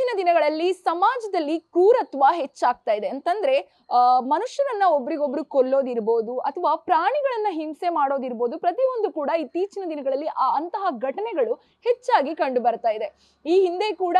ಇತ್ತೀಚಿನ ದಿನಗಳಲ್ಲಿ ಸಮಾಜದಲ್ಲಿ ಕ್ರೂರತ್ವ ಹೆಚ್ಚಾಗ್ತಾ ಇದೆ. ಅಂತಂದ್ರೆ ಮನುಷ್ಯರನ್ನ ಒಬ್ರಿಗೊಬ್ರು ಕೊಲ್ಲೋದಿರ್ಬೋದು ಅಥವಾ ಪ್ರಾಣಿಗಳನ್ನ ಹಿಂಸೆ ಮಾಡೋದಿರ್ಬೋದು, ಪ್ರತಿಯೊಂದು ಕೂಡ ಇತ್ತೀಚಿನ ದಿನಗಳಲ್ಲಿ ಆ ಅಂತಹ ಘಟನೆಗಳು ಹೆಚ್ಚಾಗಿ ಕಂಡು ಬರ್ತಾ ಇದೆ. ಈ ಹಿಂದೆ ಕೂಡ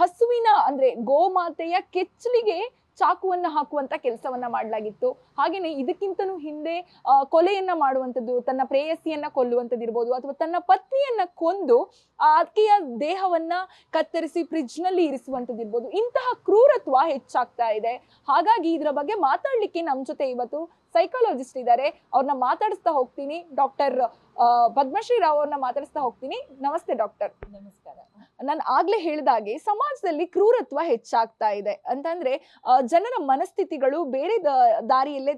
ಹಸುವಿನ ಅಂದ್ರೆ ಗೋಮಾತೆಯ ಕೆಚ್ಚಲಿಗೆ ಚಾಕುವನ್ನ ಹಾಕುವಂತ ಕೆಲಸವನ್ನ ಮಾಡಲಾಗಿತ್ತು. ಹಾಗೆಯೇ ಇದಕ್ಕಿಂತನೂ ಹಿಂದೆ ಕೊಲೆಯನ್ನ ಮಾಡುವಂಥದ್ದು, ತನ್ನ ಪ್ರೇಯಸಿಯನ್ನ ಕೊಲ್ಲುವಂಥದ್ದಿರ್ಬೋದು ಅಥವಾ ತನ್ನ ಪತ್ನಿಯನ್ನ ಕೊಂದು ಆಕೆಯ ದೇಹವನ್ನ ಕತ್ತರಿಸಿ ಫ್ರಿಜ್ನಲ್ಲಿ ನಲ್ಲಿ ಇರಿಸುವಂಥದ್ದಿರ್ಬೋದು. ಇಂತಹ ಕ್ರೂರತ್ವ ಹೆಚ್ಚಾಗ್ತಾ ಇದೆ. ಹಾಗಾಗಿ ಇದರ ಬಗ್ಗೆ ಮಾತಾಡ್ಲಿಕ್ಕೆ ನಮ್ಮ ಜೊತೆ ಇವತ್ತು ಸೈಕಾಲಜಿಸ್ಟ್ ಇದ್ದಾರೆ. ಅವ್ರನ್ನ ಮಾತಾಡಿಸ್ತಾ ಹೋಗ್ತೀನಿ. ಡಾಕ್ಟರ್ ಪದ್ಮಶ್ರೀ ರಾವ್ ಅವ್ರನ್ನ ಮಾತಾಡಿಸ್ತಾ ಹೋಗ್ತೀನಿ. ನಮಸ್ತೆ ಡಾಕ್ಟರ್. ನಮಸ್ಕಾರ. ನಾನು ಆಗ್ಲೇ ಹೇಳಿದಾಗೆ ಸಮಾಜದಲ್ಲಿ ಕ್ರೂರತ್ವ ಹೆಚ್ಚಾಗ್ತಾ ಇದೆ ಅಂತಂದ್ರೆ ಜನರ ಮನಸ್ಥಿತಿಗಳು ಬೇರೆ ದಾರಿಯಲ್ಲೇ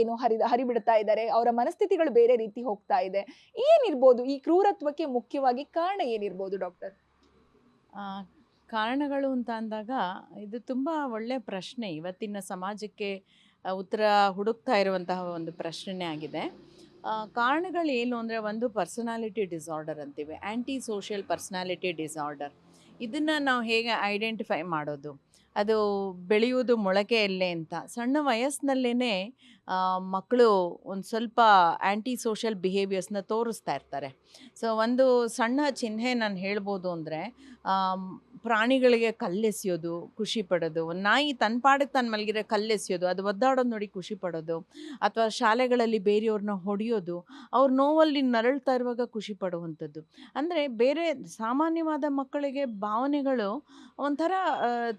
ಏನು ಹರಿ, ಹರಿಬಿಡ್ತಾ ಇದ್ದಾರೆ, ಅವರ ಮನಸ್ಥಿತಿಗಳು ಬೇರೆ ರೀತಿ ಹೋಗ್ತಾ ಇದೆ. ಏನಿರ್ಬೋದು ಈ ಕ್ರೂರತ್ವಕ್ಕೆ ಮುಖ್ಯವಾಗಿ ಕಾರಣ ಏನಿರ್ಬೋದು ಡಾಕ್ಟರ್? ಕಾರಣಗಳು ಅಂತ ಅಂದಾಗ ಇದು ತುಂಬ ಒಳ್ಳೆ ಪ್ರಶ್ನೆ. ಇವತ್ತಿನ ಸಮಾಜಕ್ಕೆ ಉತ್ತರ ಹುಡುಕ್ತಾ ಇರುವಂತಹ ಒಂದು ಪ್ರಶ್ನೆ ಆಗಿದೆ. ಕಾರಣಗಳು ಏನು ಅಂದರೆ ಒಂದು ಪರ್ಸನಾಲಿಟಿ ಡಿಸಾರ್ಡರ್ ಅಂತೀವಿ ಆ್ಯಂಟಿ ಸೋಷಿಯಲ್ ಪರ್ಸನಾಲಿಟಿ ಡಿಸಾರ್ಡರ್ ಇದನ್ನು ನಾವು ಹೇಗೆ ಐಡೆಂಟಿಫೈ ಮಾಡೋದು? ಅದು ಬೆಳೆಯುವುದು ಮೊಳಕೆಯಲ್ಲೇ ಅಂತ. ಸಣ್ಣ ವಯಸ್ಸಿನಲ್ಲೇ ಮಕ್ಕಳು ಒಂದು ಸ್ವಲ್ಪ ಆ್ಯಂಟಿ ಸೋಷಿಯಲ್ ಬಿಹೇವಿಯರ್ಸ್ನ ತೋರಿಸ್ತಾ ಇರ್ತಾರೆ. ಸೊ ಒಂದು ಸಣ್ಣ ಚಿಹ್ನೆ ನಾನು ಹೇಳ್ಬೋದು ಅಂದರೆ ಪ್ರಾಣಿಗಳಿಗೆ ಕಲ್ಲೆಸೆಯೋದು, ಖುಷಿ ಪಡೋದು, ಒಂದು ನಾಯಿ ತನ್ನ ಪಾಡಕ್ಕೆ ತನ್ನ ಮಲಗಿರೋ ಕಲ್ಲೆಸೆಯೋದು, ಅದು ಒದ್ದಾಡೋದು ನೋಡಿ ಖುಷಿ ಪಡೋದು, ಅಥವಾ ಶಾಲೆಗಳಲ್ಲಿ ಬೇರೆಯವ್ರನ್ನ ಹೊಡೆಯೋದು, ಅವ್ರ ನೋವಲ್ಲಿ ನರಳ್ತಾ ಇರುವಾಗ ಖುಷಿ ಪಡುವಂಥದ್ದು. ಅಂದರೆ ಬೇರೆ ಸಾಮಾನ್ಯವಾದ ಮಕ್ಕಳಿಗೆ ಭಾವನೆಗಳು ಒಂಥರ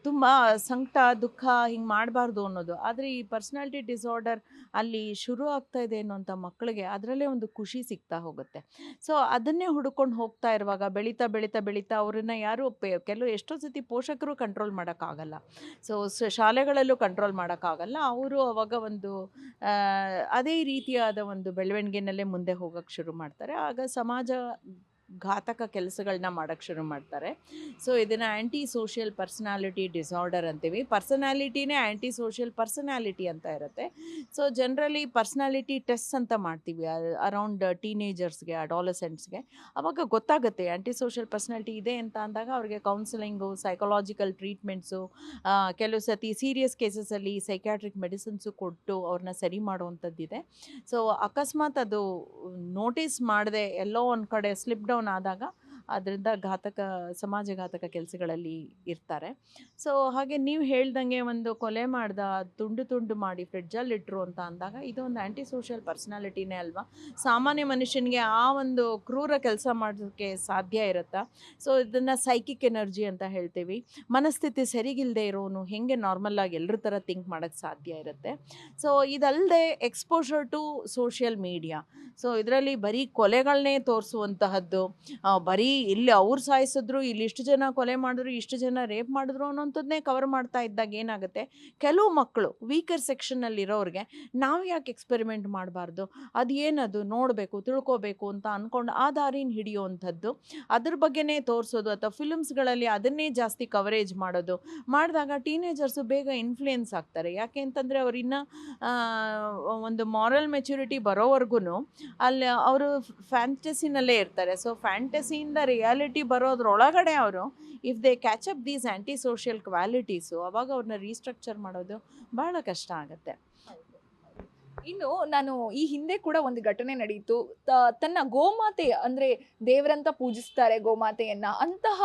ತುಂಬ ಸಂಕಟ, ದುಃಖ ಹಿಂಗೆ ಮಾಡಬಾರ್ದು ಅನ್ನೋದು. ಆದರೆ ಈ ಪರ್ಸ್ನಾಲಿಟಿ ಡಿಸಾರ್ಡರ್ ಅಲ್ಲಿ ಶುರು ಆಗ್ತಾ ಇದೆ ಅನ್ನೋಂಥ ಮಕ್ಕಳಿಗೆ ಅದರಲ್ಲೇ ಒಂದು ಖುಷಿ ಸಿಗ್ತಾ ಹೋಗುತ್ತೆ. ಸೊ, ಅದನ್ನೇ ಹುಡ್ಕೊಂಡು ಹೋಗ್ತಾ ಇರುವಾಗ ಬೆಳೀತಾ ಬೆಳೀತಾ ಬೆಳೀತಾ ಅವರನ್ನು ಯಾರು ಕೆಲವು ಎಷ್ಟೋ ಸತಿ ಪೋಷಕರು ಕಂಟ್ರೋಲ್ ಮಾಡೋಕ್ಕಾಗಲ್ಲ. ಸೊ, ಶಾಲೆಗಳಲ್ಲೂ ಕಂಟ್ರೋಲ್ ಮಾಡೋಕ್ಕಾಗಲ್ಲ. ಅವರು ಅವಾಗ ಒಂದು ಅದೇ ರೀತಿಯಾದ ಒಂದು ಬೆಳವಣಿಗೆನಲ್ಲೇ ಮುಂದೆ ಹೋಗೋಕ್ಕೆ ಶುರು ಮಾಡ್ತಾರೆ. ಆಗ ಸಮಾಜ ಘಾತಕ ಕೆಲಸಗಳನ್ನ ಮಾಡೋಕ್ಕೆ ಶುರು ಮಾಡ್ತಾರೆ. ಸೊ ಇದನ್ನು ಆ್ಯಂಟಿ ಸೋಷಿಯಲ್ ಪರ್ಸನಾಲಿಟಿ ಡಿಸಾರ್ಡರ್ ಅಂತೀವಿ. ಪರ್ಸನಾಲಿಟಿನೇ ಆ್ಯಂಟಿ ಸೋಷಿಯಲ್ ಪರ್ಸನಾಲಿಟಿ ಅಂತ ಇರುತ್ತೆ. ಸೊ ಜನರಲಿ ಪರ್ಸ್ನಾಲಿಟಿ ಟೆಸ್ಟ್ ಅಂತ ಮಾಡ್ತೀವಿ ಅರೌಂಡ್ ಟೀನೇಜರ್ಸ್ಗೆ ಅಡಾಲಸೆಂಟ್ಸ್ಗೆ ಅವಾಗ ಗೊತ್ತಾಗುತ್ತೆ ಆ್ಯಂಟಿ ಸೋಷಿಯಲ್ ಪರ್ಸನಾಲಿಟಿ ಇದೆ ಅಂತ ಅಂದಾಗ ಅವ್ರಿಗೆ ಕೌನ್ಸಿಲಿಂಗು ಸೈಕಲಾಜಿಕಲ್ ಟ್ರೀಟ್ಮೆಂಟ್ಸು ಕೆಲವು ಸತಿ ಸೀರಿಯಸ್ ಕೇಸಸಲ್ಲಿ ಸೈಕ್ಯಾಟ್ರಿಕ್ ಮೆಡಿಸಿನ್ಸು ಕೊಟ್ಟು ಅವ್ರನ್ನ ಸರಿ ಮಾಡುವಂಥದ್ದಿದೆ. ಸೊ ಅಕಸ್ಮಾತ್ ಅದು ನೋಟಿಸ್ ಮಾಡದೆ ಎಲ್ಲೋ ಒಂದು ಕಡೆ ಸ್ಲಿಪ್ ಡೌನ್ ಆದಾಗ ಅದರಿಂದ ಘಾತಕ, ಸಮಾಜಘಾತಕ ಕೆಲಸಗಳಲ್ಲಿ ಇರ್ತಾರೆ. ಸೊ ಹಾಗೆ ನೀವು ಹೇಳ್ದಂಗೆ ಒಂದು ಕೊಲೆ ಮಾಡ್ದ, ತುಂಡು ತುಂಡು ಮಾಡಿ, ಫ್ರಿಡ್ಜಲ್ಲಿ ಇಟ್ಟರು ಅಂತ ಅಂದಾಗ ಇದು ಒಂದು ಆ್ಯಂಟಿ ಸೋಷಿಯಲ್ ಪರ್ಸ್ನಾಲಿಟಿನೇ ಅಲ್ವಾ? ಸಾಮಾನ್ಯ ಮನುಷ್ಯನಿಗೆ ಆ ಒಂದು ಕ್ರೂರ ಕೆಲಸ ಮಾಡೋಕ್ಕೆ ಸಾಧ್ಯ ಇರುತ್ತಾ? ಸೊ ಇದನ್ನು ಸೈಕಿಕ್ ಎನರ್ಜಿ ಅಂತ ಹೇಳ್ತೀವಿ. ಮನಸ್ಥಿತಿ ಸರಿಗಿಲ್ಲದೆ ಇರೋನು ಹೇಗೆ ನಾರ್ಮಲ್ಲಾಗಿ ಎಲ್ಲರ ಥರ ಥಿಂಕ್ ಮಾಡೋಕ್ಕೆ ಸಾಧ್ಯ ಇರುತ್ತೆ? ಸೊ ಇದಲ್ಲದೆ exposure to social media so ಇದರಲ್ಲಿ ಬರೀ ಕೊಲೆಗಳನ್ನೇ ತೋರಿಸುವಂತಹದ್ದು ಬರೀ ಇಲ್ಲಿ ಅವ್ರು ಸಾಯಿಸಿದ್ರು, ಇಲ್ಲಿ ಇಷ್ಟು ಜನ ಕೊಲೆ ಮಾಡಿದ್ರು, ಇಷ್ಟು ಜನ ರೇಪ್ ಮಾಡಿದ್ರು ಅನ್ನೋಂಥದ್ದನ್ನೇ ಕವರ್ ಮಾಡ್ತಾ ಇದ್ದಾಗ ಏನಾಗುತ್ತೆ? ಕೆಲವು ಮಕ್ಕಳು ವೀಕರ್ ಸೆಕ್ಷನ್ನಲ್ಲಿರೋರಿಗೆ ನಾವು ಯಾಕೆ ಎಕ್ಸ್ಪೆರಿಮೆಂಟ್ ಮಾಡಬಾರ್ದು? ಅದು ಏನದು? ನೋಡಬೇಕು, ತಿಳ್ಕೋಬೇಕು ಅಂತ ಅಂದ್ಕೊಂಡು ಆ ದಾರಿನ ಹಿಡಿಯುವಂಥದ್ದು ಅದ್ರ ಬಗ್ಗೆನೇ ತೋರಿಸೋದು ಅಥವಾ ಫಿಲ್ಮ್ಸ್ಗಳಲ್ಲಿ ಅದನ್ನೇ ಜಾಸ್ತಿ ಕವರೇಜ್ ಮಾಡೋದು. ಮಾಡಿದಾಗ ಟೀನೇಜರ್ಸು ಬೇಗ ಇನ್ಫ್ಲುಯೆನ್ಸ್ ಆಗ್ತಾರೆ. ಯಾಕೆ ಅಂತಂದರೆ ಅವರಿನ್ನ ಒಂದು ಮಾರಲ್ ಮೆಚುರಿಟಿ ಬರೋವರೆಗೂ ಅಲ್ಲಿ ಅವರು ಫ್ಯಾಂಟಸಿನಲ್ಲೇ ಇರ್ತಾರೆ. ಸೊ ಫ್ಯಾಂಟಸಿಯಿಂದ ರಿಯಾಲಿಟಿ ಬರೋದ್ರೊಳಗಡೆ ಅವರು if they catch up these anti social qualities ಅವಾಗ ಅವ್ರನ್ನ ರೀಸ್ಟ್ರಕ್ಚರ್ ಮಾಡೋದು ಬಹಳ ಕಷ್ಟ ಆಗುತ್ತೆ. ಇನ್ನು ನಾನು ಈ ಹಿಂದೆ ಕೂಡ ಒಂದು ಘಟನೆ ನಡೆಯಿತು ತನ್ನ ಗೋಮಾತೆ ಅಂದ್ರೆ ದೇವರಂತ ಪೂಜಿಸ್ತಾರೆ ಗೋಮಾತೆಯನ್ನ. ಅಂತಹ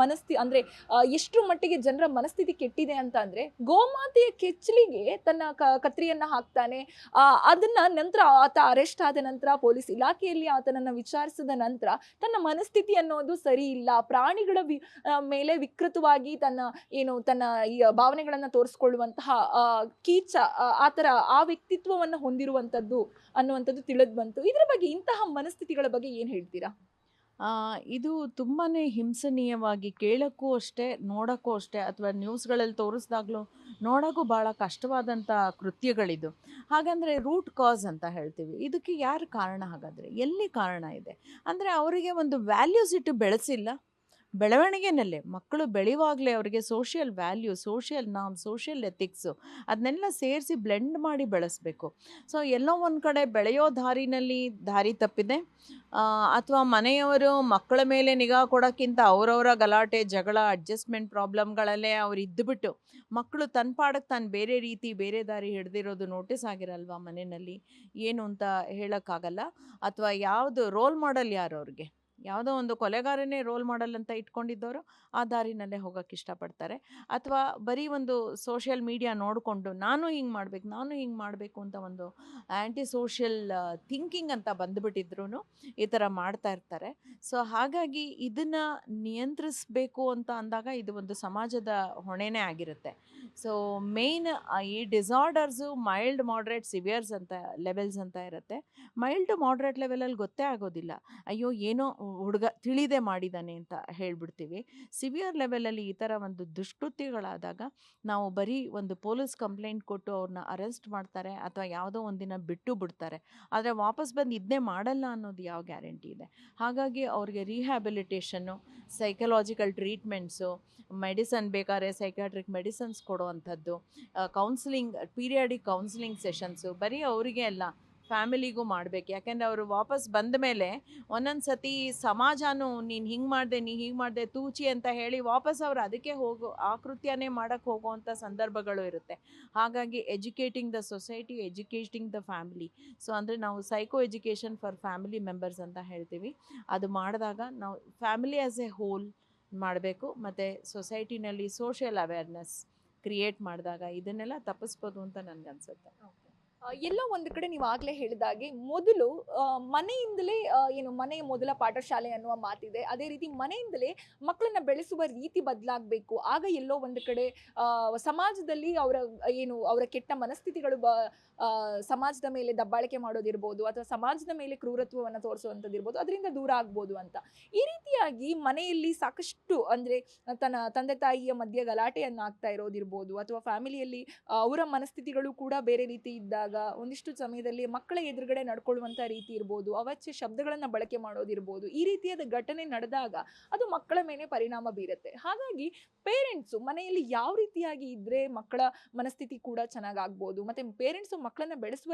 ಮನಸ್ಥಿತಿ ಮನಸ್ಥಿ, ಅಂದ್ರೆ ಎಷ್ಟು ಮಟ್ಟಿಗೆ ಜನರ ಮನಸ್ಥಿತಿ ಕೆಟ್ಟಿದೆ ಅಂತ ಅಂದ್ರೆ ಗೋಮಾತೆಯ ಕೆಚ್ಚಲಿಗೆ ತನ್ನ ಕತ್ರಿಯನ್ನ ಹಾಕ್ತಾನೆ. ಅದನ್ನ ನಂತರ ಆತ ಅರೆಸ್ಟ್ ಆದ ನಂತರ ಪೊಲೀಸ್ ಇಲಾಖೆಯಲ್ಲಿ ಆತನನ್ನ ವಿಚಾರಿಸಿದ ನಂತರ ತನ್ನ ಮನಸ್ಥಿತಿ ಅನ್ನೋದು ಸರಿ ಇಲ್ಲ. ಪ್ರಾಣಿಗಳ ಮೇಲೆ ವಿಕೃತವಾಗಿ ತನ್ನ, ಏನು, ತನ್ನ ಈ ಭಾವನೆಗಳನ್ನ ತೋರಿಸ್ಕೊಳ್ಳುವಂತಹ ಕೀಚ ಆತರ ಆ ವ್ಯಕ್ತಿತ್ವವನ್ನ ಹೊಂದಿರುವಂಥದ್ದು ಅನ್ನುವಂಥದ್ದು ತಿಳಿದು ಬಂತು. ಇದರ ಬಗ್ಗೆ ಇಂತಹ ಮನಸ್ಥಿತಿಗಳ ಬಗ್ಗೆ ಏನು ಹೇಳ್ತೀರಾ? ಇದು ತುಂಬಾ ಹಿಂಸನೀಯವಾಗಿ ಕೇಳೋಕ್ಕೂ ಅಷ್ಟೇ, ನೋಡೋಕ್ಕೂ ಅಷ್ಟೇ, ಅಥವಾ ನ್ಯೂಸ್ಗಳಲ್ಲಿ ತೋರಿಸ್ದಾಗಲೂ ನೋಡೋಕ್ಕೂ ಭಾಳ ಕಷ್ಟವಾದಂಥ ಕೃತ್ಯಗಳಿದು. ಹಾಗಂದರೆ ರೂಟ್ ಕಾಸ್ ಅಂತ ಹೇಳ್ತೀವಿ. ಇದಕ್ಕೆ ಯಾರು ಕಾರಣ ಹಾಗಾದರೆ? ಎಲ್ಲಿ ಕಾರಣ ಇದೆ? ಅಂದರೆ ಅವರಿಗೆ ಒಂದು ವ್ಯಾಲ್ಯೂಸ್ ಇಟ್ಟು ಬೆಳೆಸಿಲ್ಲ. ಬೆಳವಣಿಗೆನಲ್ಲೇ ಮಕ್ಕಳು ಬೆಳೆಯುವಾಗಲೇ ಅವರಿಗೆ ಸೋಷಿಯಲ್ ವ್ಯಾಲ್ಯೂ ಸೋಷಿಯಲ್ ನಾಮ್ ಸೋಷಿಯಲ್ ಎಥಿಕ್ಸು ಅದನ್ನೆಲ್ಲ ಸೇರಿಸಿ ಬ್ಲೆಂಡ್ ಮಾಡಿ ಬೆಳೆಸಬೇಕು. ಸೊ ಎಲ್ಲೋ ಒಂದು ಕಡೆ ಬೆಳೆಯೋ ದಾರಿನಲ್ಲಿ ದಾರಿ ತಪ್ಪಿದೆ. ಅಥವಾ ಮನೆಯವರು ಮಕ್ಕಳ ಮೇಲೆ ನಿಗಾ ಕೊಡೋಕ್ಕಿಂತ ಅವರವರ ಗಲಾಟೆ, ಜಗಳ ಅಡ್ಜಸ್ಟ್ಮೆಂಟ್ ಪ್ರಾಬ್ಲಮ್ಗಳಲ್ಲೇ ಅವ್ರು ಇದ್ದುಬಿಟ್ಟು ಮಕ್ಕಳು ತನ್ನ ಪಾಡಕ್ಕೆ ತಾನು ಬೇರೆ ರೀತಿ, ಬೇರೆ ದಾರಿ ಹಿಡ್ದಿರೋದು ನೋಟಿಸ್ ಆಗಿರಲ್ವಾ ಮನೆಯಲ್ಲಿ? ಏನು ಅಂತ ಹೇಳೋಕ್ಕಾಗಲ್ಲ. ಅಥವಾ ಯಾವುದು ರೋಲ್ ಮಾಡಲ್ ಯಾರು ಅವ್ರಿಗೆ? ಯಾವುದೋ ಒಂದು ಕೊಲೆಗಾರನೇ ರೋಲ್ ಮಾಡಲ್ ಅಂತ ಇಟ್ಕೊಂಡಿದ್ದವರು, ಆ ದಾರಿನಲ್ಲೇ ಹೋಗೋಕ್ಕೆ ಇಷ್ಟಪಡ್ತಾರೆ. ಅಥವಾ ಬರೀ ಒಂದು ಸೋಷಿಯಲ್ ಮೀಡಿಯಾ ನೋಡಿಕೊಂಡು ನಾನು ಹಿಂಗೆ ಮಾಡಬೇಕು, ನಾನು ಹಿಂಗೆ ಮಾಡಬೇಕು ಅಂತ ಒಂದು ಆ್ಯಂಟಿ ಸೋಷಿಯಲ್ ಥಿಂಕಿಂಗ್ ಅಂತ ಬಂದುಬಿಟ್ಟಿದ್ರು ಈ ಥರ ಮಾಡ್ತಾ ಇರ್ತಾರೆ. ಸೊ, ಹಾಗಾಗಿ ಇದನ್ನು ನಿಯಂತ್ರಿಸಬೇಕು ಅಂತ ಅಂದಾಗ ಇದು ಒಂದು ಸಮಾಜದ ಹೊಣೆನೇ ಆಗಿರುತ್ತೆ. ಸೊ, ಮೇಯ್ನ್ ಈ ಡಿಸಾರ್ಡರ್ಸು ಮೈಲ್ಡ್, ಮಾಡ್ರೇಟ್, ಸಿವಿಯರ್ಸ್ ಅಂತ, ಲೆವೆಲ್ಸ್ ಅಂತ ಇರುತ್ತೆ. ಮೈಲ್ಡ್, ಮಾಡ್ರೇಟ್ ಲೆವೆಲಲ್ಲಿ ಗೊತ್ತೇ ಆಗೋದಿಲ್ಲ. ಅಯ್ಯೋ, ಏನೋ ಹುಡುಗ ತಿಳಿದೇ ಮಾಡಿದ್ದಾನೆ ಅಂತ ಹೇಳ್ಬಿಡ್ತೀವಿ. ಸಿವಿಯರ್ ಲೆವೆಲಲ್ಲಿ ಈ ಥರ ಒಂದು ದುಷ್ಕೃತ್ಯಗಳಾದಾಗ ನಾವು ಬರೀ ಒಂದು ಪೊಲೀಸ್ ಕಂಪ್ಲೇಂಟ್ ಕೊಟ್ಟು ಅವ್ರನ್ನ ಅರೆಸ್ಟ್ ಮಾಡ್ತಾರೆ ಅಥವಾ ಯಾವುದೋ ಒಂದಿನ ಬಿಟ್ಟು ಬಿಡ್ತಾರೆ. ಆದರೆ ವಾಪಸ್ ಬಂದು ಇದನ್ನೇ ಮಾಡಲ್ಲ ಅನ್ನೋದು ಯಾವ ಗ್ಯಾರಂಟಿ ಇದೆ? ಹಾಗಾಗಿ ಅವ್ರಿಗೆ ರಿಹ್ಯಾಬಿಲಿಟೇಷನ್ನು, ಸೈಕಲಾಜಿಕಲ್ ಟ್ರೀಟ್ಮೆಂಟ್ಸು, ಮೆಡಿಸನ್ ಬೇಕಾದ್ರೆ ಸೈಕಾಟ್ರಿಕ್ ಮೆಡಿಸನ್ಸ್ ಕೊಡುವಂಥದ್ದು ಕೌನ್ಸಿಲಿಂಗ್, ಪೀರಿಯಾಡಿಕ್ ಕೌನ್ಸಿಲಿಂಗ್ ಸೆಷನ್ಸು ಬರೀ ಅವರಿಗೆ ಅಲ್ಲ ಫ್ಯಾಮಿಲಿಗೂ ಮಾಡಬೇಕು. ಯಾಕೆಂದರೆ ಅವರು ವಾಪಸ್ ಬಂದ ಮೇಲೆ ಒಂದೊಂದು ಸತಿ ಸಮಾಜನೂ ನೀನು ಹಿಂಗೆ ಮಾಡಿದೆ, ನೀ ಹಿಂಗೆ ಮಾಡಿದೆ, ತೂಚಿ ಅಂತ ಹೇಳಿ ವಾಪಸ್ ಅವ್ರು ಅದಕ್ಕೆ ಹೋಗೋ ಆ ಕೃತ್ಯನೇ ಮಾಡೋಕ್ಕೆ ಹೋಗುವಂಥ ಸಂದರ್ಭಗಳು ಇರುತ್ತೆ. ಹಾಗಾಗಿ educating the society educating the family so ಅಂದರೆ ನಾವು psycho education for family members ಅಂತ ಹೇಳ್ತೀವಿ. ಅದು ಮಾಡಿದಾಗ ನಾವು ಫ್ಯಾಮಿಲಿ ಆ್ಯಸ್ ಎ ಹೋಲ್ ಮಾಡಬೇಕು. ಮತ್ತು ಸೊಸೈಟಿನಲ್ಲಿ ಸೋಷಿಯಲ್ ಅವೇರ್ನೆಸ್ ಕ್ರಿಯೇಟ್ ಮಾಡಿದಾಗ ಇದನ್ನೆಲ್ಲ ತಪ್ಪಿಸ್ಬೋದು ಅಂತ ನನಗನ್ಸುತ್ತೆ. ಎಲ್ಲೋ ಒಂದು ಕಡೆ ನೀವು ಆಗ್ಲೇ ಹೇಳಿದಾಗೆ ಮೊದಲು ಮನೆಯಿಂದಲೇ ಏನು ಮನೆಯ ಮೊದಲ ಪಾಠಶಾಲೆ ಅನ್ನುವ ಮಾತಿದೆ. ಅದೇ ರೀತಿ ಮನೆಯಿಂದಲೇ ಮಕ್ಕಳನ್ನ ಬೆಳೆಸುವ ರೀತಿ ಬದಲಾಗಬೇಕು. ಆಗ ಎಲ್ಲೋ ಒಂದು ಕಡೆ ಸಮಾಜದಲ್ಲಿ ಅವರ, ಏನು ಅವರ ಕೆಟ್ಟ ಮನಸ್ಥಿತಿಗಳು ಸಮಾಜದ ಮೇಲೆ ದಬ್ಬಾಳಿಕೆ ಮಾಡೋದಿರ್ಬೋದು ಅಥವಾ ಸಮಾಜದ ಮೇಲೆ ಕ್ರೂರತ್ವವನ್ನು ತೋರಿಸುವಂಥದ್ದಿರ್ಬೋದು ಅದರಿಂದ ದೂರ ಆಗ್ಬೋದು ಅಂತ. ಈ ರೀತಿಯಾಗಿ ಮನೆಯಲ್ಲಿ ಸಾಕಷ್ಟು ಅಂದರೆ ತನ್ನ ತಂದೆ ತಾಯಿಯ ಮಧ್ಯೆ ಗಲಾಟೆಯನ್ನು ಆಗ್ತಾ ಇರೋದಿರ್ಬೋದು ಅಥವಾ ಫ್ಯಾಮಿಲಿಯಲ್ಲಿ ಅವರ ಮನಸ್ಥಿತಿಗಳು ಕೂಡ ಬೇರೆ ರೀತಿ ಇದ್ದಾಗ ಒಂದಿಷ್ಟು ಸಮಯದಲ್ಲಿ ಮಕ್ಕಳ ಎದುರುಗಡೆ ನಡ್ಕೊಳ್ಳುವಂಥ ರೀತಿ ಇರ್ಬೋದು ಅವಾಚ್ಯ ಶಬ್ದಗಳನ್ನು ಬಳಕೆ ಮಾಡೋದಿರ್ಬೋದು ಈ ರೀತಿಯಾದ ಘಟನೆ ನಡೆದಾಗ ಅದು ಮಕ್ಕಳ ಮೇಲೆ ಪರಿಣಾಮ ಬೀರುತ್ತೆ. ಹಾಗಾಗಿ ಪೇರೆಂಟ್ಸು ಮನೆಯಲ್ಲಿ ಯಾವ ರೀತಿಯಾಗಿ ಇದ್ದರೆ ಮಕ್ಕಳ ಮನಸ್ಥಿತಿ ಕೂಡ ಚೆನ್ನಾಗಾಗ್ಬೋದು ಮತ್ತೆ ಪೇರೆಂಟ್ಸು ಮಕ್ಕಳನ್ನ ಬೆಳೆಸುವ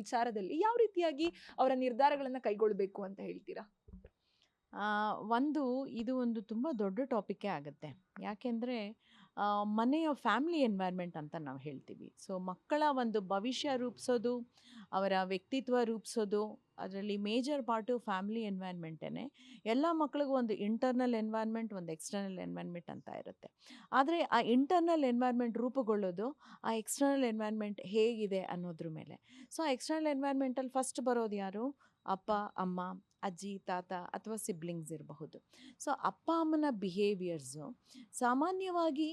ವಿಚಾರದಲ್ಲಿ ಯಾವ ರೀತಿಯಾಗಿ ಅವರ ನಿರ್ಧಾರಗಳನ್ನು ಕೈಗೊಳ್ಳಬೇಕು ಅಂತ ಹೇಳ್ತೀರಾ? ಒಂದು ಇದು ಒಂದು ತುಂಬ ದೊಡ್ಡ ಟಾಪಿಕ್ಕೇ ಆಗುತ್ತೆ. ಯಾಕೆಂದರೆ ಮನೆಯ ಫ್ಯಾಮಿಲಿ ಎನ್ವೈರ್ಮೆಂಟ್ ಅಂತ ನಾವು ಹೇಳ್ತೀವಿ. ಸೊ, ಮಕ್ಕಳ ಒಂದು ಭವಿಷ್ಯ ರೂಪಿಸೋದು, ಅವರ ವ್ಯಕ್ತಿತ್ವ ರೂಪಿಸೋದು, ಅದರಲ್ಲಿ ಮೇಜರ್ ಪಾರ್ಟು ಫ್ಯಾಮಿಲಿ ಎನ್ವೈರ್ಮೆಂಟೇ ಎಲ್ಲ ಮಕ್ಕಳಿಗೂ ಒಂದು ಇಂಟರ್ನಲ್ ಎನ್ವೈರ್ಮೆಂಟ್ ಒಂದು ಎಕ್ಸ್ಟರ್ನಲ್ ಎನ್ವೈರ್ಮೆಂಟ್ ಅಂತ ಇರುತ್ತೆ. ಆದರೆ ಆ ಇಂಟರ್ನಲ್ ಎನ್ವೈರ್ಮೆಂಟ್ ರೂಪುಗೊಳ್ಳೋದು, ಆ ಎಕ್ಸ್ಟರ್ನಲ್ ಎನ್ವೈರ್ಮೆಂಟ್ ಹೇಗಿದೆ ಅನ್ನೋದ್ರ ಮೇಲೆ. ಸೊ ಎಕ್ಸ್ಟರ್ನಲ್ ಎನ್ವೈರ್ಮೆಂಟಲ್ಲಿ ಫಸ್ಟ್ ಬರೋದು ಯಾರು? ಅಪ್ಪ, ಅಮ್ಮ ಅಜ್ಜಿ, ತಾತ ಅಥವಾ ಸಿಬ್ಲಿಂಗ್ಸ್ ಇರಬಹುದು. ಸೊ ಅಪ್ಪ, ಅಮ್ಮನ ಬಿಹೇವಿಯರ್ಸು ಸಾಮಾನ್ಯವಾಗಿ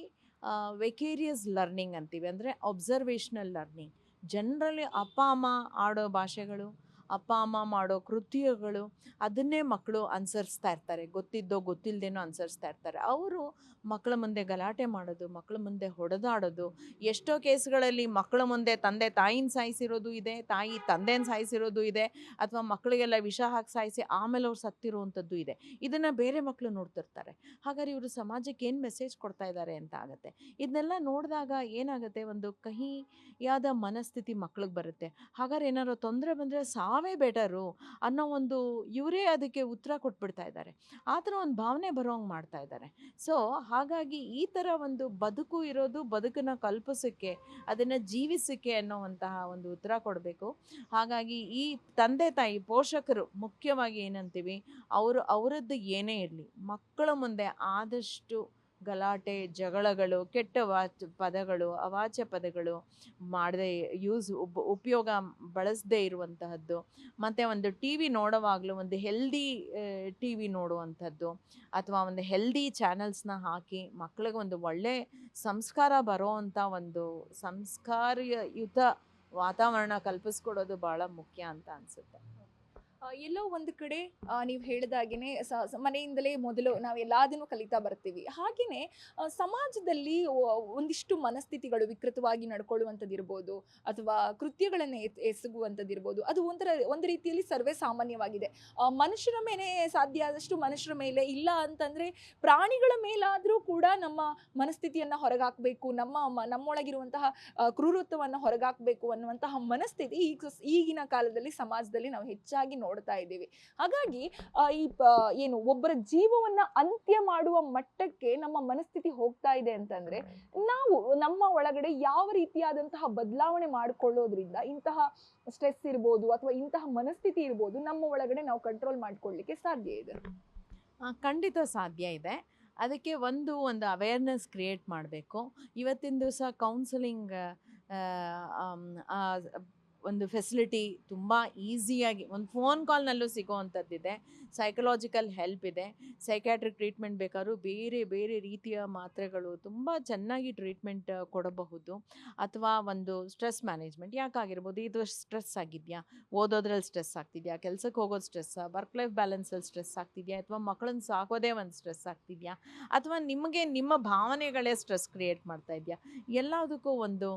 ವೆಕೇರಿಯಸ್ ಲರ್ನಿಂಗ್ ಅಂತೀವಿ. ಅಂದರೆ ಅಬ್ಸರ್ವೇಷ್ನಲ್ ಲರ್ನಿಂಗ್ ಜನರಲಿ ಅಪ್ಪ, ಅಮ್ಮ ಆಡೋ ಭಾಷೆಗಳು ಅಪ್ಪ, ಅಮ್ಮ ಮಾಡೋ ಕೃತ್ಯಗಳು ಅದನ್ನೇ ಮಕ್ಕಳು ಅನುಸರಿಸ್ತಾ ಇರ್ತಾರೆ. ಗೊತ್ತಿದ್ದೋ ಗೊತ್ತಿಲ್ಲದೇನೋ ಅನುಸರಿಸ್ತಾ ಇರ್ತಾರೆ. ಅವರು ಮಕ್ಕಳ ಮುಂದೆ ಗಲಾಟೆ ಮಾಡೋದು, ಮಕ್ಕಳ ಮುಂದೆ ಹೊಡೆದಾಡೋದು, ಎಷ್ಟೋ ಕೇಸ್ಗಳಲ್ಲಿ ಮಕ್ಕಳ ಮುಂದೆ ತಂದೆ ತಾಯಿನ ಸಾಯಿಸಿರೋದು ಇದೆ, ತಾಯಿ ತಂದೆನ ಸಾಯಿಸಿರೋದು ಇದೆ, ಅಥವಾ ಮಕ್ಕಳಿಗೆಲ್ಲ ವಿಷ ಹಾಕಿ ಸಾಯಿಸಿ ಆಮೇಲೆ ಅವ್ರು ಸತ್ತಿರುವಂಥದ್ದು ಇದೆ. ಇದನ್ನು ಬೇರೆ ಮಕ್ಕಳು ನೋಡ್ತಿರ್ತಾರೆ. ಹಾಗಾದ್ರೆ ಇವರು ಸಮಾಜಕ್ಕೆ ಏನು ಮೆಸೇಜ್ ಕೊಡ್ತಾ ಇದ್ದಾರೆ ಅಂತ ಆಗುತ್ತೆ. ಇದನ್ನೆಲ್ಲ ನೋಡಿದಾಗ ಏನಾಗುತ್ತೆ? ಒಂದು ಕಹಿಯಾದ ಮನಸ್ಥಿತಿ ಮಕ್ಳಿಗೆ ಬರುತ್ತೆ. ಹಾಗಾದ್ರೆ ಏನಾದ್ರು ತೊಂದರೆ ಬಂದರೆ ಸಾವೇ ಬೆಟರು ಅನ್ನೋ ಒಂದು ಇವರೇ ಅದಕ್ಕೆ ಉತ್ತರ ಕೊಟ್ಬಿಡ್ತಾ ಇದ್ದಾರೆ. ಆ ಥರ ಒಂದು ಭಾವನೆ ಬರೋಂಗೆ ಮಾಡ್ತಾ ಇದ್ದಾರೆ. ಸೊ, ಹಾಗಾಗಿ ಈ ಥರ ಒಂದು ಬದುಕು ಇರೋದು ಬದುಕನ್ನು ಕಲ್ಪಿಸೋಕ್ಕೆ, ಅದನ್ನು ಜೀವಿಸೋಕ್ಕೆ ಅನ್ನೋವಂತಹ ಒಂದು ಉತ್ತರ ಕೊಡಬೇಕು. ಹಾಗಾಗಿ ಈ ತಂದೆ ತಾಯಿ, ಪೋಷಕರು ಮುಖ್ಯವಾಗಿ ಏನಂತೀವಿ, ಅವರು, ಅವರದ್ದು ಏನೇ ಇರಲಿ, ಮಕ್ಕಳ ಮುಂದೆ ಆದಷ್ಟು ಗಲಾಟೆ, ಜಗಳಗಳು, ಕೆಟ್ಟ ವಾಚ್ ಪದಗಳು, ಅವಾಚ್ಯ ಪದಗಳು ಮಾಡದೆ ಯೂಸ್ ಉಪ, ಉಪಯೋಗ ಬಳಸದೇ ಇರುವಂತಹದ್ದು. ಮತ್ತು ಒಂದು ಟಿ ವಿ ನೋಡೋವಾಗಲೂ ಒಂದು ಹೆಲ್ದಿ ಟಿ ವಿ ನೋಡುವಂಥದ್ದು ಅಥವಾ ಒಂದು ಹೆಲ್ದಿ ಚಾನಲ್ಸ್ನ ಹಾಕಿ ಮಕ್ಕಳಿಗೆ ಒಂದು ಒಳ್ಳೆ ಸಂಸ್ಕಾರ ಬರೋ ಅಂಥ ಒಂದು ಸಂಸ್ಕಾರಯುತ ವಾತಾವರಣ ಕಲ್ಪಿಸ್ಕೊಡೋದು ಭಾಳ ಮುಖ್ಯ ಅಂತ ಅನಿಸುತ್ತೆ. ಎಲ್ಲೋ ಒಂದು ಕಡೆ ನೀವು ಹೇಳಿದಾಗೇನೆ ಮನೆಯಿಂದಲೇ ಮೊದಲು ನಾವು ಎಲ್ಲದನ್ನು ಕಲಿತಾ ಬರ್ತೀವಿ. ಹಾಗೆಯೇ ಸಮಾಜದಲ್ಲಿ ಒಂದಿಷ್ಟು ಮನಸ್ಥಿತಿಗಳು ವಿಕೃತವಾಗಿ ನಡ್ಕೊಳ್ಳುವಂಥದ್ದು ಇರ್ಬೋದು ಅಥವಾ ಕೃತ್ಯಗಳನ್ನು ಎಸಗುವಂಥದ್ದಿರ್ಬೋದು, ಅದು ಒಂಥರ, ಒಂದು ರೀತಿಯಲ್ಲಿ ಸರ್ವೇ ಸಾಮಾನ್ಯವಾಗಿದೆ. ಮನುಷ್ಯರ ಮೇಲೆ ಸಾಧ್ಯ ಆದಷ್ಟು ಮನುಷ್ಯರ ಮೇಲೆ ಇಲ್ಲ ಅಂತಂದರೆ ಪ್ರಾಣಿಗಳ ಮೇಲಾದರೂ ಕೂಡ ನಮ್ಮ ಮನಸ್ಥಿತಿಯನ್ನು ಹೊರಗಾಕಬೇಕು, ನಮ್ಮ ನಮ್ಮೊಳಗಿರುವಂತಹ ಕ್ರೂರತ್ವವನ್ನು ಹೊರಗಾಕಬೇಕು ಅನ್ನುವಂತಹ ಮನಸ್ಥಿತಿ ಈಗ ಈಗಿನ ಕಾಲದಲ್ಲಿ ಸಮಾಜದಲ್ಲಿ ನಾವು ಹೆಚ್ಚಾಗಿ ನೋಡ್ತಾ ಇದ್ದೀವಿ. ಹಾಗಾಗಿ ಈ ಏನು ಒಬ್ಬರ ಜೀವವನ್ನ ಅಂತ್ಯ ಮಾಡುವ ಮಟ್ಟಕ್ಕೆ ನಮ್ಮ ಮನಸ್ಥಿತಿ ಹೋಗ್ತಾ ಇದೆ ಅಂತಂದ್ರೆ, ನಾವು ನಮ್ಮ ಒಳಗಡೆ ಯಾವ ರೀತಿಯಾದಂತಹ ಬದಲಾವಣೆ ಮಾಡಿಕೊಳ್ಳೋದ್ರಿಂದ ಇಂತಹ ಸ್ಟ್ರೆಸ್ ಇರ್ಬೋದು ಅಥವಾ ಇಂತಹ ಮನಸ್ಥಿತಿ ಇರ್ಬೋದು ನಮ್ಮ ಒಳಗಡೆ ನಾವು ಕಂಟ್ರೋಲ್ ಮಾಡ್ಕೊಳ್ಳಿಕ್ಕೆ ಸಾಧ್ಯ ಇದೆ. ಖಂಡಿತ ಸಾಧ್ಯ ಇದೆ. ಅದಕ್ಕೆ ಒಂದು ಒಂದು ಅವೇರ್ನೆಸ್ ಕ್ರಿಯೇಟ್ ಮಾಡಬೇಕು. ಇವತ್ತಿನ ದಿವಸ ಕೌನ್ಸಲಿಂಗ್ ಒಂದು ಫೆಸಿಲಿಟಿ ತುಂಬ ಈಸಿಯಾಗಿ ಒಂದು ಫೋನ್ ಕಾಲ್ನಲ್ಲೂ ಸಿಗೋವಂಥದ್ದಿದೆ ಸೈಕಲಾಜಿಕಲ್ ಹೆಲ್ಪ್ ಇದೆ. ಸೈಕ್ಯಾಟ್ರಿಕ್ ಟ್ರೀಟ್ಮೆಂಟ್ ಬೇಕಾದ್ರೂ ಬೇರೆ ಬೇರೆ ರೀತಿಯ ಮಾತ್ರೆಗಳು ತುಂಬ ಚೆನ್ನಾಗಿ ಟ್ರೀಟ್ಮೆಂಟ್ ಕೊಡಬಹುದು. ಅಥವಾ ಒಂದು ಸ್ಟ್ರೆಸ್ ಮ್ಯಾನೇಜ್ಮೆಂಟ್ ಯಾಕಾಗಿರ್ಬೋದು, ಇದು ಸ್ಟ್ರೆಸ್ ಆಗಿದೆಯಾ? ಓದೋದ್ರಲ್ಲಿ ಸ್ಟ್ರೆಸ್ ಆಗ್ತಿದೆಯಾ? ಕೆಲಸಕ್ಕೆ ಹೋಗೋದು ಸ್ಟ್ರೆಸ್ ವರ್ಕ್ ಲೈಫ್ ಬ್ಯಾಲೆನ್ಸಲ್ಲಿ ಸ್ಟ್ರೆಸ್ ಆಗ್ತಿದೆಯಾ? ಅಥವಾ ಮಕ್ಕಳನ್ನ ಸಾಕೋದೇ ಒಂದು ಸ್ಟ್ರೆಸ್ ಆಗ್ತಿದೆಯಾ? ಅಥವಾ ನಿಮಗೆ ನಿಮ್ಮ ಭಾವನೆಗಳೇ ಸ್ಟ್ರೆಸ್ ಕ್ರಿಯೇಟ್ ಮಾಡ್ತಾ ಇದೆಯಾ? ಎಲ್ಲದಕ್ಕೂ ಒಂದು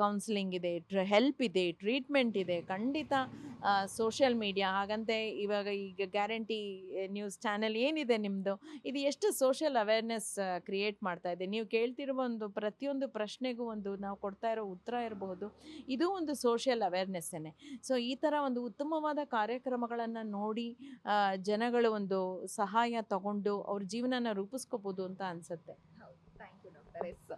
ಕೌನ್ಸಿಲಿಂಗ್ ಇದೆ ಹೆಲ್ಪ್ ಟ್ರೀಟ್ಮೆಂಟ್ ಇದೆ, ಖಂಡಿತ ಸೋಷಿಯಲ್ ಮೀಡಿಯಾ ಹಾಗಂತೆ ಇವಾಗ ಈಗ ಗ್ಯಾರಂಟಿ ನ್ಯೂಸ್ ಚಾನೆಲ್ ಏನಿದೆ ನಿಮ್ಮದು ಇದು ಎಷ್ಟು ಸೋಷಿಯಲ್ ಅವೇರ್ನೆಸ್ ಕ್ರಿಯೇಟ್ ಮಾಡ್ತಾ ಇದೆ? ನೀವು ಕೇಳ್ತಿರುವ ಒಂದು ಪ್ರತಿಯೊಂದು ಪ್ರಶ್ನೆಗೂ ಒಂದು ನಾವು ಕೊಡ್ತಾ ಇರೋ ಉತ್ತರ ಇರಬಹುದು ಇದು ಒಂದು ಸೋಷಿಯಲ್ ಅವೇರ್ನೆಸ್ಸೇ ಸೊ ಈ ಥರ ಒಂದು ಉತ್ತಮವಾದ ಕಾರ್ಯಕ್ರಮಗಳನ್ನು ನೋಡಿ ಜನಗಳು ಒಂದು ಸಹಾಯ ತಗೊಂಡು ಅವ್ರ ಜೀವನನ ರೂಪಿಸ್ಕೋಬೋದು ಅಂತ ಅನ್ಸುತ್ತೆ. Thank you doctor S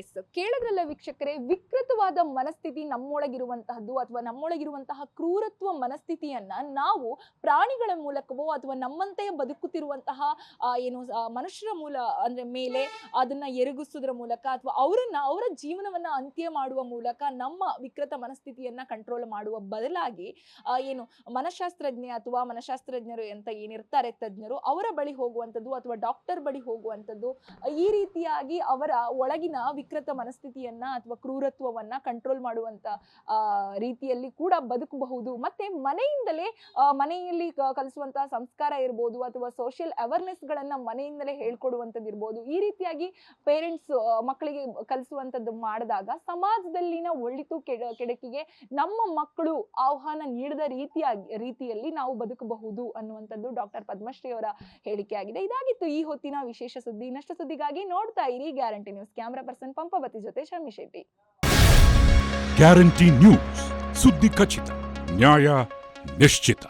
S ಕೇಳದ್ರಲ್ಲ ವೀಕ್ಷಕರೇ, ವಿಕೃತವಾದ ಮನಸ್ಥಿತಿ ನಮ್ಮೊಳಗಿರುವಂತಹದ್ದು ಅಥವಾ ನಮ್ಮೊಳಗಿರುವಂತಹ ಕ್ರೂರತ್ವ ಮನಸ್ಥಿತಿಯನ್ನ ನಾವು ಪ್ರಾಣಿಗಳ ಮೂಲಕವೋ ಅಥವಾ ನಮ್ಮಂತೆಯೇ ಬದುಕುತ್ತಿರುವಂತಹ ಏನು ಮನುಷ್ಯರ ಮೂಲ, ಅಂದ್ರೆ ಮೇಲೆ ಅದನ್ನ ಎರಗಿಸೋದ್ರ ಮೂಲಕ ಅಥವಾ ಅವರನ್ನ, ಅವರ ಜೀವನವನ್ನ ಅಂತ್ಯ ಮಾಡುವ ಮೂಲಕ ನಮ್ಮ ವಿಕೃತ ಮನಸ್ಥಿತಿಯನ್ನ ಕಂಟ್ರೋಲ್ ಮಾಡುವ ಬದಲಾಗಿ ಏನು, ಮನಃಶಾಸ್ತ್ರಜ್ಞ ಅಥವಾ ಮನಃಶಾಸ್ತ್ರಜ್ಞರು ಅಂತ ಏನಿರ್ತಾರೆ, ತಜ್ಞರು ಅವರ ಬಳಿ ಹೋಗುವಂಥದ್ದು ಅಥವಾ ಡಾಕ್ಟರ್ ಬಳಿ ಹೋಗುವಂಥದ್ದು, ಈ ರೀತಿಯಾಗಿ ಅವರ ಒಳಗಿನ ವಿಕೃತ ಮನಸ್ಥಿತಿಯನ್ನ ಅಥವಾ ಕ್ರೂರತ್ವವನ್ನ ಕಂಟ್ರೋಲ್ ಮಾಡುವಂತ ರೀತಿಯಲ್ಲಿ ಕೂಡ ಬದುಕಬಹುದು. ಮತ್ತೆ ಮನೆಯಿಂದಲೇ ಮನೆಯಲ್ಲಿ ಕಲಿಸುವಂತಹ ಸಂಸ್ಕಾರ ಇರ್ಬೋದು ಅಥವಾ ಸೋಷಿಯಲ್ ಅವೇರ್ನೆಸ್ ಗಳನ್ನ ಮನೆಯಿಂದಲೇ ಹೇಳ್ಕೊಡುವಂಥದ್ದು ಇರ್ಬೋದು. ಈ ರೀತಿಯಾಗಿ ಪೇರೆಂಟ್ಸ್ ಮಕ್ಕಳಿಗೆ ಕಲಿಸುವಂಥದ್ದು ಮಾಡಿದಾಗ ಸಮಾಜದಲ್ಲಿನ ಒಳಿತು ಕೆಡ, ಕೆಡಕಿಗೆ ನಮ್ಮ ಮಕ್ಕಳು ಆಹ್ವಾನ ನೀಡದ ರೀತಿಯಾಗಿ, ರೀತಿಯಲ್ಲಿ ನಾವು ಬದುಕಬಹುದು ಅನ್ನುವಂಥದ್ದು ಡಾಕ್ಟರ್ ಪದ್ಮಶ್ರೀ ಅವರ ಹೇಳಿಕೆ ಆಗಿದೆ ಇದಾಗಿತ್ತು ಈ ಹೊತ್ತಿನ ವಿಶೇಷ ಸುದ್ದಿ. ಇನ್ನಷ್ಟು ಸುದ್ದಿಗಾಗಿ ನೋಡ್ತಾ ಇರಿ, guarantee news. Camera person Pampavati ಜೊತೆ ಶರ್ಮಿ ಶೆಟ್ಟಿ. Guarantee news. ಸುದ್ದಿ ಖಚಿತ, ನ್ಯಾಯ ನಿಶ್ಚಿತ.